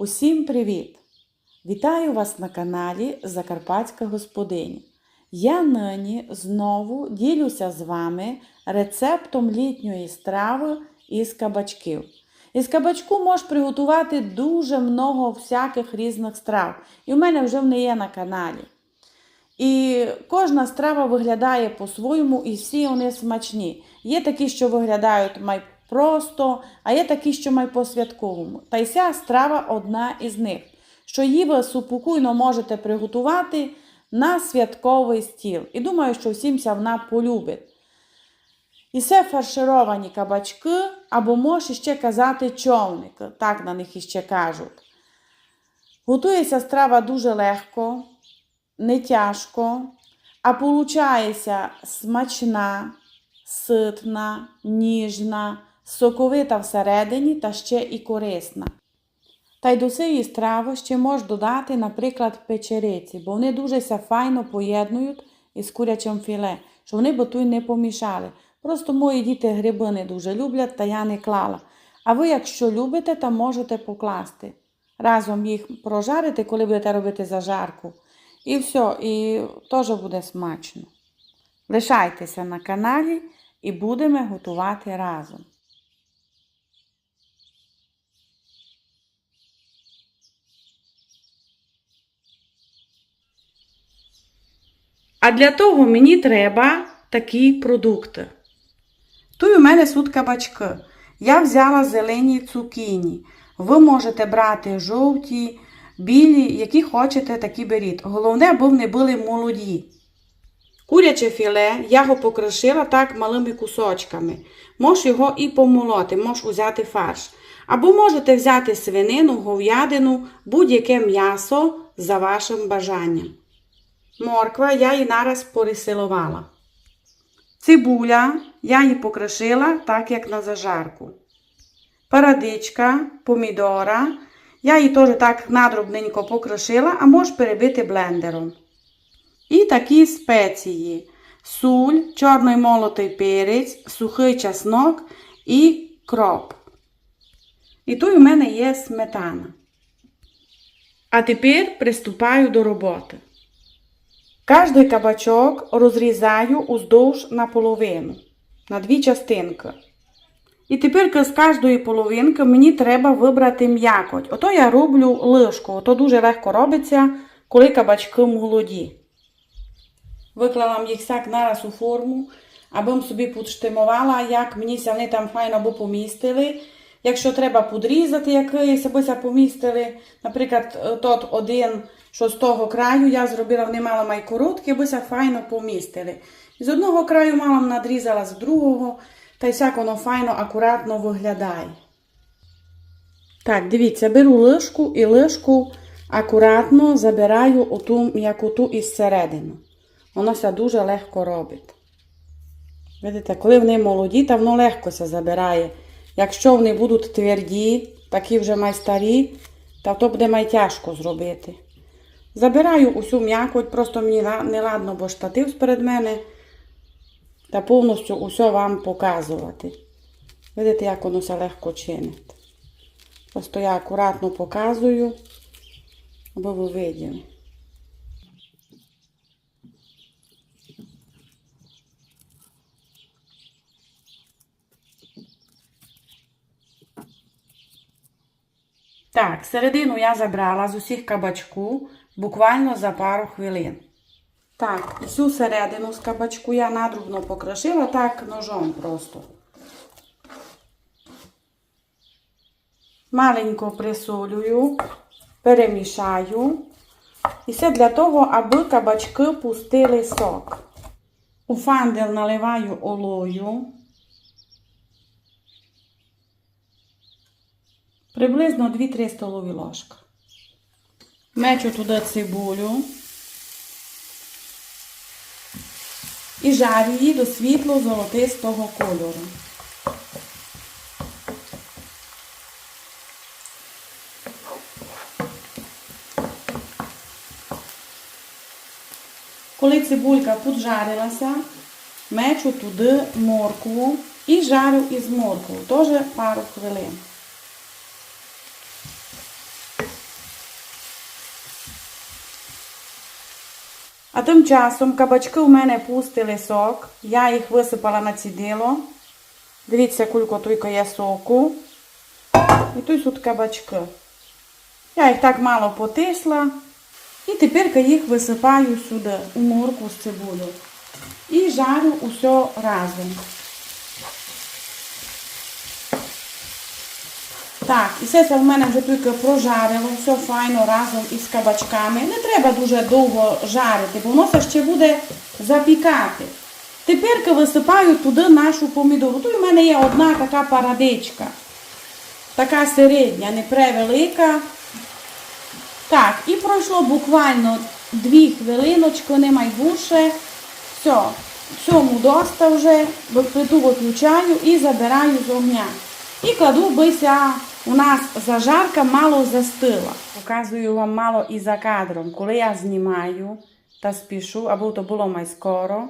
Усім привіт! Вітаю вас на каналі Закарпатська Господиня. Я нині знову ділюся з вами рецептом літньої страви із кабачків. Із кабачку можеш приготувати дуже много всяких різних страв. І в мене вже вони є на каналі. І кожна страва виглядає по-своєму, і всі вони смачні. Є такі, що виглядають май просто, а є такі, що май по-святковому. Та й ця страва одна із них, що її ви супокійно можете приготувати на святковий стіл. І думаю, що всім ця вона полюбить. І це фаршировані кабачки, або можеш ще казати човники, так на них іще кажуть. Готується страва дуже легко, не тяжко, а получається смачна, ситна, ніжна, соковита всередині та ще і корисна. Та й до цієї страви ще можеш додати, наприклад, печериці, бо вони дуже файно поєднують із курячим філе, що вони б тут не помішали. Просто мої діти гриби не дуже люблять, та я не клала. А ви, якщо любите, то можете покласти. Разом їх прожарити, коли будете робити зажарку. І все, і теж буде смачно. Лишайтеся на каналі і будемо готувати разом. А для того мені треба такі продукти. Тут у мене тут кабачки. Я взяла зелені цукіні. Ви можете брати жовті, білі, які хочете, такі беріть. Головне, аби вони були молоді. Куряче філе я його покришила так малими кусочками. Можеш його і помолоти, можеш взяти фарш. Або можете взяти свинину, говядину, будь-яке м'ясо за вашим бажанням. Морква я її нараз порисилувала. Цибуля я її покришила так, як на зажарку. Парадичка, помідора. Я її теж так надрібненько покришила, а можеш перебити блендером. І такі спеції: суль, чорний молотий перець, сухий чеснок і кроп. І тут у мене є сметана. А тепер приступаю до роботи. Кожний кабачок розрізаю уздовж на половину, на дві частинки. І тепер з кожної половинки мені треба вибрати м'якоть. Ото я роблю лишку, ото дуже легко робиться, коли кабачки молоді. Виклала їх всяк нараз у форму, аби собі підштимувала, як мені вони там файно би помістили. Якщо треба подрізати якийсь, аби помістили, наприклад, тот один, що з того краю я зробила, вони мало май короткі, аби файно помістили. З одного краю мало надрізала з другого, та й всяк воно файно, акуратно виглядає. Так, дивіться, беру лишку і лишку акуратно забираю оту м'якоту із середину. Воно ся дуже легко робить. Видите, коли вони молоді, то воно легко се забирає. Якщо вони будуть тверді, такі вже майстарі, то то буде майтяжко зробити. Забираю усю м'якоть, просто мені не ладно, бо штатив сперед мене. Та повністю усе вам показувати. Видите, як воно все легко чинить. Просто я акуратно показую, аби ви виділи. Так, середину я забрала з усіх кабачку буквально за пару хвилин. Так, всю середину з кабачку я надрубно покрошила так ножом просто. Маленько присолюю, перемішаю. І все для того, аби кабачки пустили сок. У фандел наливаю олою. Приблизно 2-3 столові ложки. Мечу туди цибулю. І жарю її до світло-золотистого кольору. Коли цибулька поджарилася, мечу туди моркву і жарю із морквою, теж пару хвилин. А тим часом кабачки у мене пустили сок. Я їх висипала на цідило. Дивіться, кулько тільки є соку. І тут тут кабачки. Я їх так мало потисла. І тепер їх висипаю сюди, у морку з цибулю. І жарю усе разом. Так, і все це в мене вже тільки прожарило, все файно разом із кабачками. Не треба дуже довго жарити, бо воно це ще буде запікати. Тепер висипаю туди нашу помідору. Тут у мене є одна така парадичка. Така середня, не превелика. Так, і пройшло буквально дві хвилиночки, не майбуше. Все, цьому доста вже, плиту виключаю і забираю з огня. І кладу, бися у нас зажарка мало застила. Показую вам мало і за кадром. Коли я знімаю та спішу, або то було май скоро,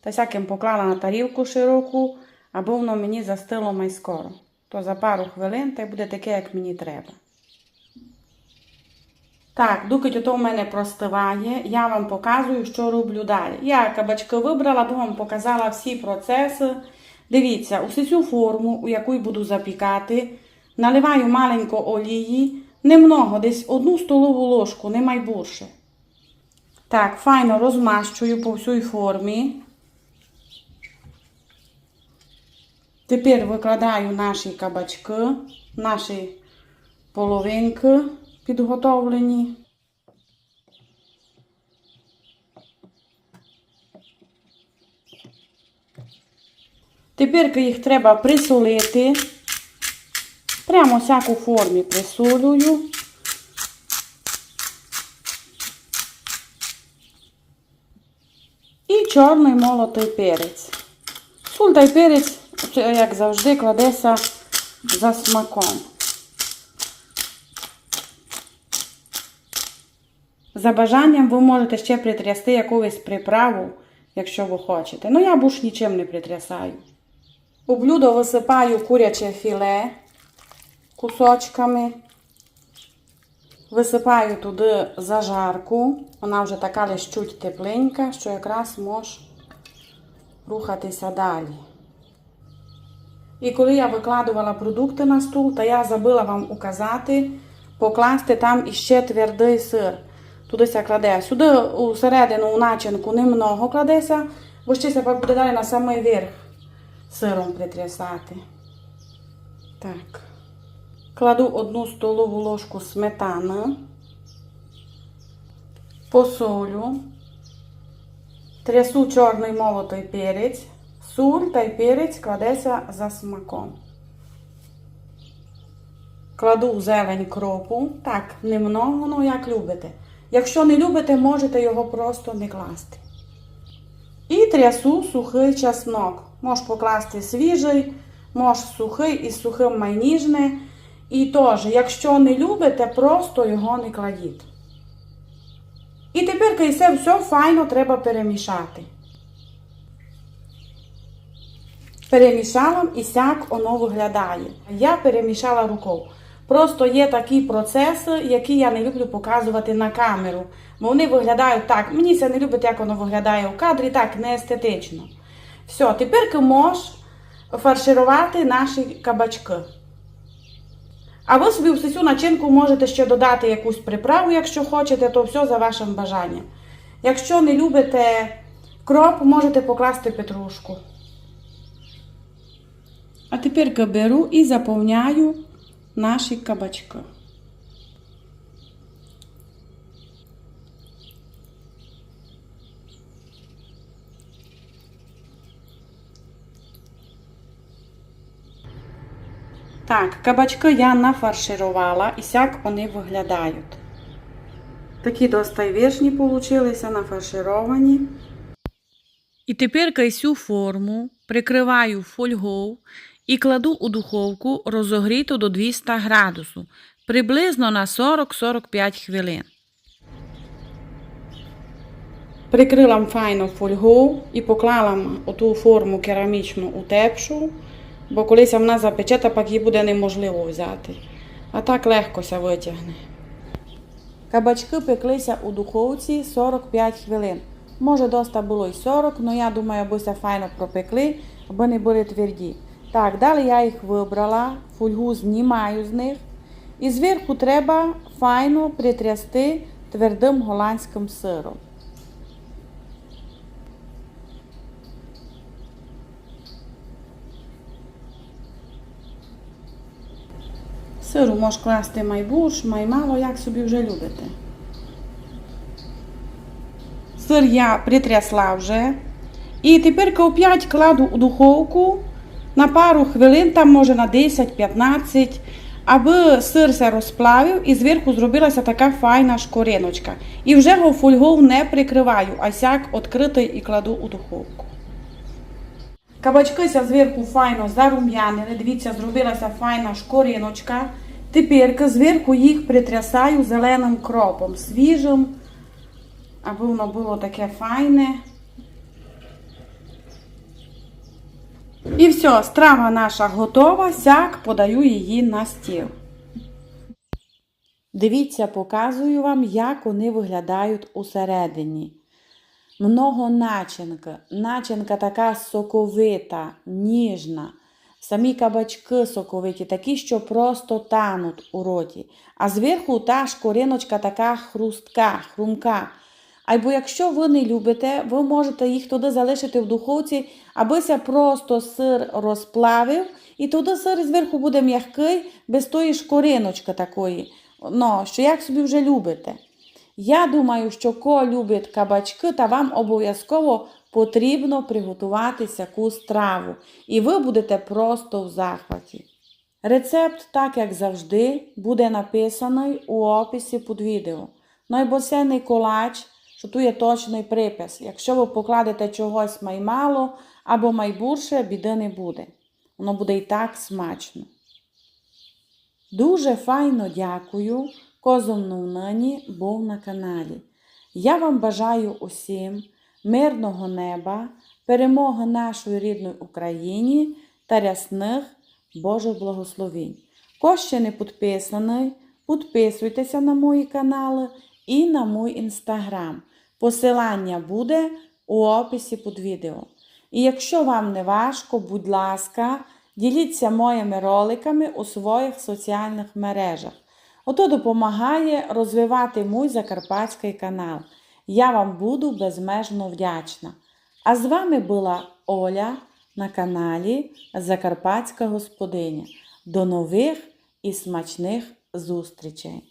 та всяким поклала на тарілку широку, або воно мені застило май скоро. То за пару хвилин та й буде таке, як мені треба. Так, доки ото в мене простиває, я вам показую, що роблю далі. Я кабачки вибрала, то вам показала всі процеси. Дивіться, усю цю форму, у яку буду запікати, наливаю маленько олії, немного, десь одну столову ложку, не майбурше. Так, файно розмащую по всій формі. Тепер викладаю наші кабачки, наші половинки підготовлені. Тепер їх треба присолити. Прямо всяку формі присолюю. І чорний молотий перець. Суль та перець, як завжди, кладеться за смаком. За бажанням ви можете ще притрясти якусь приправу, якщо ви хочете. Ну я буш нічим не притрясаю. У блюдо висипаю куряче філе кусочками. Висипаю туди зажарку. Вона вже така лиш тепленька, що якраз може рухатися далі. І коли я викладувала продукти на стул, то я забила вам указати, покласти там іще твердий сир. Туди ся кладе. Сюди усередину у начинку немного кладеться, бо ще се буде далі на самий верх сиром притрясати. Так. Кладу одну столову ложку сметани, посолю, трясу чорний молотий перець, суль та й перець кладеться за смаком. Кладу зелень кропу, так, немного, ну як любите. Якщо не любите, можете його просто не класти. І трясу сухий чеснок. Можеш покласти свіжий, можеш сухий із сухим майніжне. І теж, якщо не любите, просто його не кладіть. І тепер це все файно треба перемішати. Перемішала і сяк воно виглядає. Я перемішала рукою. Просто є такі процеси, які я не люблю показувати на камеру. Бо вони виглядають так. Мені це не любить, як воно виглядає у кадрі, так не естетично. Все, тепер можеш фарширувати наші кабачки. А ви собі в цю начинку можете ще додати якусь приправу, якщо хочете, то все за вашим бажанням. Якщо не любите кроп, можете покласти петрушку. А тепер беру і заповняю наші кабачки. Так, кабачки я нафарширувала і сяк вони виглядають. Такі достайвішні получилися, нафаршировані. І тепер кайсю форму прикриваю фольгою і кладу у духовку розогріту до 200 градусу, приблизно на 40-45 хвилин. Прикрила файно фольгою і поклала оту форму керамічну у тепшу, бо колись вона запече, пак її буде неможливо взяти. А так легкося витягне. Кабачки пеклися у духовці 45 хвилин. Може, доста було і 40, але я думаю, аби се файно пропекли, аби не були тверді. Так, далі я їх вибрала, фольгу знімаю з них. І зверху треба файно притрясти твердим голландським сиром. Сиру можеш класти майбуш, маймало, як собі вже любите. Сир я притрясла вже. І тепер опять кладу у духовку на пару хвилин, там може на 10-15, аби сир розплавив і зверху зробилася така файна шкориночка. І вже його фольгою не прикриваю, а сяк відкритий і кладу у духовку. Кабачки зверху файно зарум'янили. Дивіться, зробилася файна шкориночка. Тепер зверху їх притрясаю зеленим кропом, свіжим, аби воно було таке файне. І все, страва наша готова, сяк подаю її на стіл. Дивіться, показую вам, як вони виглядають усередині. Много начинки. Начинка така соковита, ніжна. Самі кабачки соковиті, такі, що просто тануть у роті. А зверху та шкориночка така хрустка, хрумка. Або якщо ви не любите, ви можете їх туди залишити в духовці, абися просто сир розплавив, і туди сир зверху буде м'який, без тої шкориночки такої. Ну, що як собі вже любите. Я думаю, що ко любить кабачки, та вам обов'язково потрібно приготувати сяку страву. І ви будете просто в захваті. Рецепт, так як завжди, буде написаний у описі під відео. Ну колач, що тут є точний припис. Якщо ви покладете чогось маймало або майбурше, біди не буде. Воно буде і так смачно. Дуже файно дякую, козом нині був на каналі. Я вам бажаю усім мирного неба, перемоги нашої рідної Україні та рясних Божих благословінь. Хто ще не підписаний, підписуйтеся на мої канали і на мій інстаграм. Посилання буде у описі під відео. І якщо вам не важко, будь ласка, діліться моїми роликами у своїх соціальних мережах. Ото допомагає розвивати мій закарпатський канал. Я вам буду безмежно вдячна. А з вами була Оля на каналі Закарпатська Господиня. До нових і смачних зустрічей!